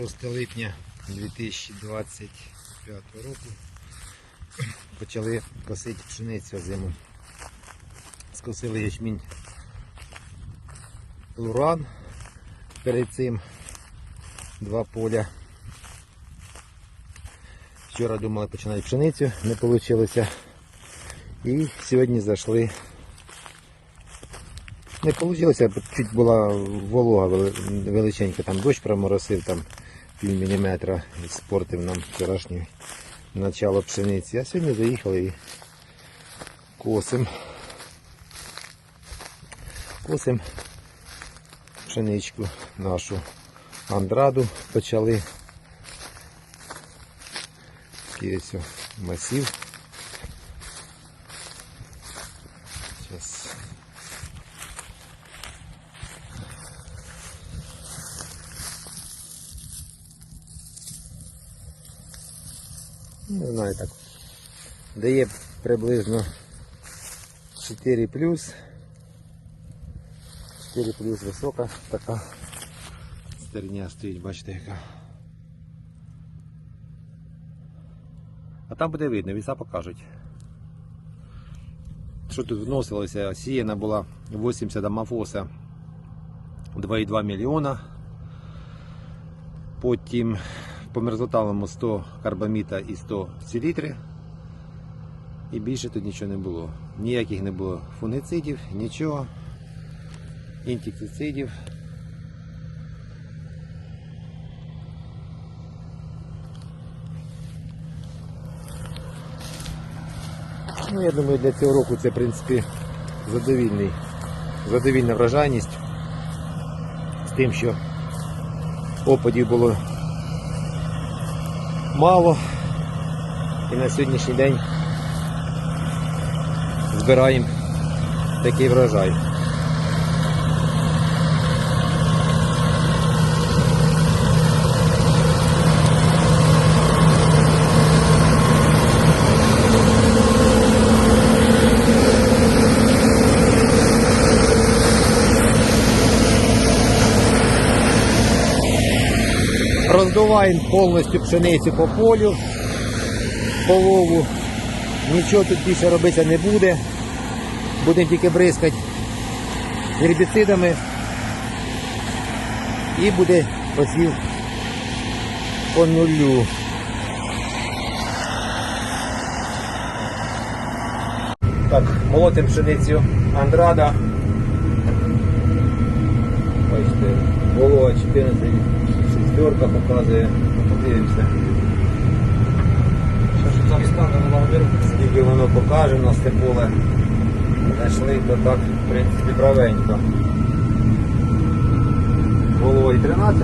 6 липня 2025 року почали косити пшеницю зиму. Скосили ячмінь луран. Перед цим два поля. Вчора думали починати пшеницю, не вийшло. І сьогодні зайшли. Не вийшло, чуть була волога величенька, там дощ проморосив, там пів міліметра і спортив нам вчорашнє начало пшениці. А сьогодні заїхали і косим. Косим пшеничку нашу андраду почали. Такий ось масів. Не знаю так. Дає приблизно 4 плюс. 4 плюс висока така стерня стоїть, бачите яка. А там буде видно, віса покажуть. Що тут вносилося? Сіяна була 80 амафоса 2,2 мільйона. Потім по мерзлоталому 100 карбаміта і 100 селітри. І більше тут нічого не було. Ніяких не було фунгицидів, нічого. Інтексицидів. Ну, я думаю, для цього року це, в принципі, задовільний, задовільна врожайність з тим, що опадів було мало. І на сьогоднішній день збираємо такий врожай. Роздуваємо повністю пшеницю по полю, полову. Нічого тут більше робитися не буде. Будемо тільки бризкати гербіцидами і буде посів по нулю. Так, молотим пшеницю Андрада. Бачите, волога 14 шестерка показує. Подивимося. Скільки воно покаже на це поле. Знайшли, то так, в принципі, правенько. Головою 13.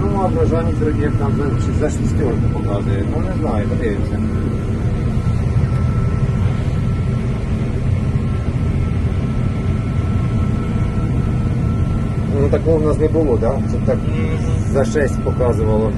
Ну, а бажання, як там за, шестерку показує. Ну не знаю, подивимося. Ну такого в нас не було? Да? Щоб так за 6 показувало.